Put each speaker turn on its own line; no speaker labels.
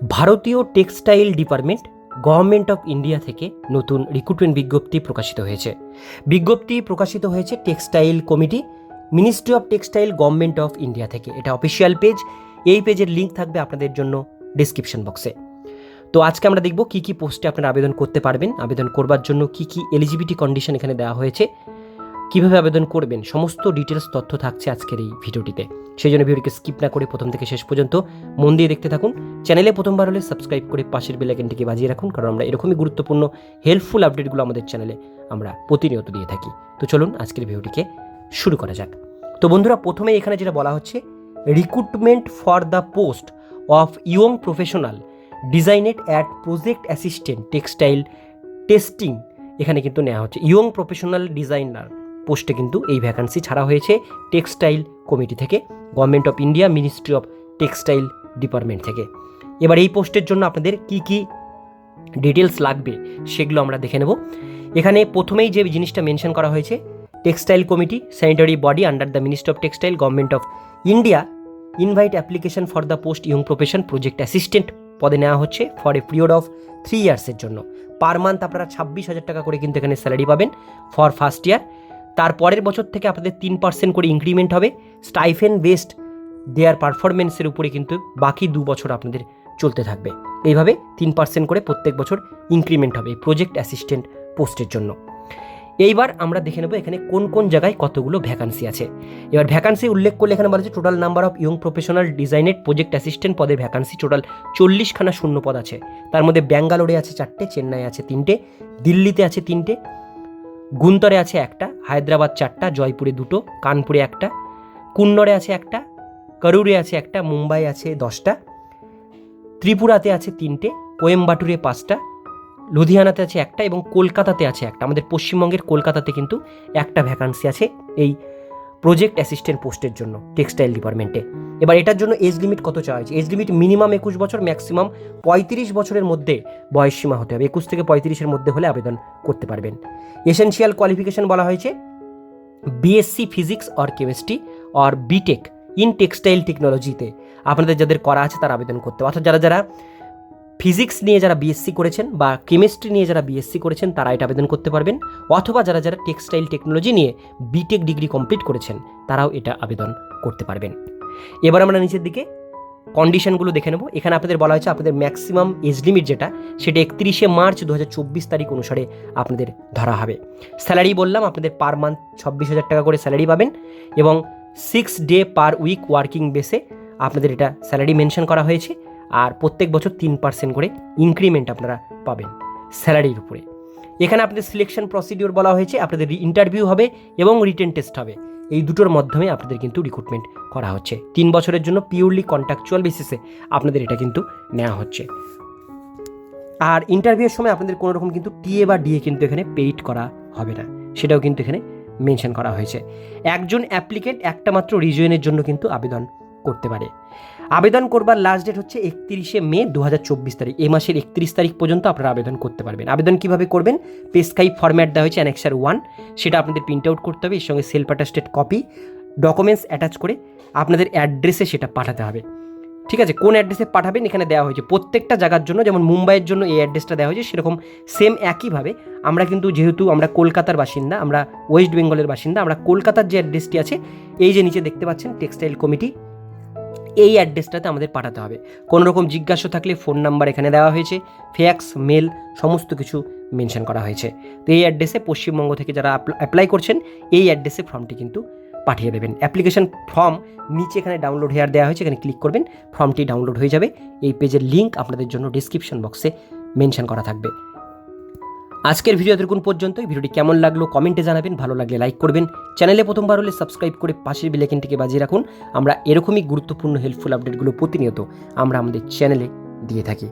ভারতীয় textile department, government of India থেকে নতুন রিক্রুটমেন্ট বিজ্ঞপ্তি প্রকাশিত হয়েছে। বিজ্ঞপ্তি প্রকাশিত হয়েছে textile committee, ministry of textile government of India থেকে। এটা অফিসিয়াল পেজ, এই পেজের লিঙ্ক থাকবে আপনাদের জন্য ডিসক্রিপশন বক্সে। তো আজকে আমরা দেখব কী কী পোস্টে আপনারা আবেদন করতে পারবেন, আবেদন করবার জন্য কী কী এলিজিবিলিটি কন্ডিশন এখানে দেওয়া হয়েছে, কীভাবে আবেদন করবেন, সমস্ত ডিটেলস তথ্য থাকছে আজকের এই ভিডিওটিতে। সেই জন্য ভিডিওটিকে স্কিপ না করে প্রথম থেকে শেষ পর্যন্ত মন দিয়ে দেখতে থাকুন। চ্যানেলে প্রথমবার হলে সাবস্ক্রাইব করে পাশের বেলাইকনটিকে বাজিয়ে রাখুন, কারণ আমরা এরকমই গুরুত্বপূর্ণ হেল্পফুল আপডেটগুলো আমাদের চ্যানেলে আমরা প্রতিনিয়ত দিয়ে থাকি। তো চলুন আজকের ভিডিওটিকে শুরু করা যাক। তো বন্ধুরা প্রথমে এখানে যেটা বলা হচ্ছে recruitment for the post of young professional designated at project assistant textile testing এখানে কিন্তু নেওয়া হচ্ছে ইয়ং প্রফেশনাল ডিজাইনার পোস্টে কিন্তু এই ভ্যাকান্সি ছাড়া হয়েছে টেক্সটাইল কমিটি থেকে government of India ministry of textile department থেকে। এবার এই পোস্টের জন্য আপনাদের কি কি ডিটেলস লাগবে সেগুলো আমরা দেখে নেব। এখানে প্রথমেই যে জিনিসটা মেনশন করা হয়েছে textile committee sanitary body under the ministry of textile government of India invite application for the post young profession project assistant পদে নেওয়া হচ্ছে for a period of three ইয়ার্সের জন্য। পার মান্থ আপনারা ছাব্বিশ হাজার টাকা করে কিন্তু এখানে স্যালারি পাবেন ফর ফার্স্ট ইয়ার তার পরের বছর থেকে আপনাদের তিন পার্সেন্ট করে ইনক্রিমেন্ট হবে। স্টাইফেন বেস্ট দেয়ার পারফরমেন্সের উপরে কিন্তু বাকি দু বছর আপনাদের চলতে থাকবে। এইভাবে তিন পার্সেন্ট করে প্রত্যেক বছর ইনক্রিমেন্ট হবে প্রজেক্ট অ্যাসিস্ট্যান্ট পোস্টের জন্য। এইবার আমরা দেখে নেব এখানে কোন কোন জায়গায় কতগুলো ভ্যাকান্সি আছে। এবার ভ্যাকান্সি উল্লেখ করলে এখানে বলা আছে total number of young professional designed project assistant পদের ভ্যাকান্সি টোটাল চল্লিশখানা শূন্য পদ আছে। তার মধ্যে ব্যাঙ্গালোরে আছে চারটে চেন্নাই আছে তিনটে, দিল্লিতে আছে তিনটে গুন্তরে আছে একটা, হায়দ্রাবাদ চারটা, জয়পুরে দুটো, কানপুরে একটা কুন্নরে আছে একটা, করুরে আছে একটা, মুম্বাই আছে দশটা, ত্রিপুরাতে আছে তিনটে, কোয়েম্বাটুরে পাঁচটা, লুধিয়ানাতে আছে একটা এবং কলকাতাতে আছে একটা। আমাদের পশ্চিমবঙ্গের কলকাতাতে কিন্তু একটা ভ্যাকান্সি আছে এই প্রজেক্ট অ্যাসিস্ট্যান্ট পোস্টের জন্য টেক্সটাইল ডিপার্টমেন্টে এবার এটার জন্য এজ লিমিট কত চাওয়া হয়েছে? এজ লিমিট মিনিমাম একুশ বছর ম্যাক্সিমাম পঁয়ত্রিশ বছরের মধ্যে বয়স সীমা হতে হবে। একুশ থেকে পঁয়ত্রিশের মধ্যে হলে আবেদন করতে পারবেন। এসেনশিয়াল কোয়ালিফিকেশন বলা হয়েছে BSc physics or chemistry or BTech in textile টেকনোলজিতে আপনাদের যাদের করা আছে তারা আবেদন করতে অর্থাৎ যারা যারা ফিজিক্স নিয়ে যারা বিএসসি করেছেন বা কেমিস্ট্রি নিয়ে যারা বিএসসি করেছেন, তারা এটা আবেদন করতে পারবেন। অথবা যারা যারা টেক্সটাইল টেকনোলজি নিয়ে বিটেক ডিগ্রি কমপ্লিট করেছেন, তারাও এটা আবেদন করতে পারবেন। এবার আমরা নিচের দিকে কন্ডিশনগুলো দেখে নেব। এখানে আপনাদের বলা হয়েছে আপনাদের ম্যাক্সিমাম এজ লিমিট যেটা, সেটা একত্রিশে মার্চ দু হাজার চব্বিশ তারিখ অনুসারে আপনাদের ধরা হবে। স্যালারি বললাম, আপনাদের পার মান্থ ছাব্বিশ হাজার টাকা করে স্যালারি পাবেন এবং six day per week working বেসে আপনাদের এটা স্যালারি মেনশন করা হয়েছে। আর প্রত্যেক বছর তিন পার্সেন্ট করে ইনক্রিমেন্ট আপনারা পাবেন স্যালারির উপরে। এখানে আপনাদের সিলেকশন প্রসিডিওর বলা হয়েছে, আপনাদের ইন্টারভিউ হবে এবং রিটেন টেস্ট হবে। এই দুটোর মাধ্যমে আপনাদের কিন্তু রিক্রুটমেন্ট করা হচ্ছে। তিন বছরের জন্য পিওরলি কন্ট্রাকচুয়াল বেসিসে আপনাদের এটা কিন্তু নেওয়া হচ্ছে। আর ইন্টারভিউয়ের সময় আপনাদের কোনো রকম কিন্তু টিএ বা ডিএ কিন্তু এখানে পেইড করা হবে না। সেটাও কিন্তু এখানে মেনশন করা হয়েছে। একজন অ্যাপ্লিকেন্ট একটা মাত্র রিজয়েনের জন্য কিন্তু আবেদন করতে পারে। আবেদন করবার লাস্ট ডেট হচ্ছে একত্রিশে মে দু হাজার চব্বিশ তারিখ। এ মাসের একত্রিশ তারিখ পর্যন্ত আপনারা আবেদন করতে পারবেন। আবেদন কীভাবে করবেন? পেস্কাই ফরম্যাট দেওয়া হয়েছে অ্যানেক্সার ওয়ান সেটা আপনাদের প্রিন্ট আউট করতে হবে, এর সঙ্গে self attested copy documents attach করে আপনাদের অ্যাড্রেসে সেটা পাঠাতে হবে। ঠিক আছে, কোন অ্যাড্রেসে পাঠাবেন? এখানে দেওয়া হয়েছে প্রত্যেকটা জায়গার জন্য, যেমন মুম্বাইয়ের জন্য এই অ্যাড্রেসটা দেওয়া হয়েছে, সেরকম সেম একইভাবে আমরা কিন্তু যেহেতু আমরা কলকাতার বাসিন্দা, আমরা ওয়েস্ট বেঙ্গলের বাসিন্দা, আমরা কলকাতার যে অ্যাড্রেসটি আছে, এই যে নিচে দেখতে পাচ্ছেন টেক্সটাইল কমিটি এই অ্যাড্রেসটাতে আমাদের পাঠাতে হবে। কোনো রকম জিজ্ঞাসা থাকলে ফোন নাম্বার এখানে দেওয়া হয়েছে, ফ্যাক্স, মেল, সমস্ত কিছু মেনশন করা হয়েছে। তো এই অ্যাড্রেসে পশ্চিমবঙ্গ থেকে যারা অ্যাপ্লাই করছেন, এই অ্যাড্রেসে ফর্মটি কিন্তু পাঠিয়ে দেবেন। অ্যাপ্লিকেশন ফর্ম নিচে এখানে ডাউনলোড হেয়ার দেওয়া হয়েছে, এখানে ক্লিক করবেন, ফর্মটি ডাউনলোড হয়ে যাবে। এই পেজের লিঙ্ক আপনাদের জন্য ডিসক্রিপশন বক্সে মেনশন করা থাকবে। আজকের ভিডিও এতক্ষণ পর্যন্তই। ভিডিওটি কেমন লাগল কমেন্টে জানাবেন, ভালো লাগলে লাইক করবেন। চ্যানেলে প্রথমবার হলে সাবস্ক্রাইব করে পাশের বেলাইকনটিকে বাজিয়ে রাখুন। আমরা এরকমই গুরুত্বপূর্ণ হেল্পফুল আপডেটগুলো প্রতিনিয়ত আমরা আমাদের চ্যানেলে দিয়ে থাকি।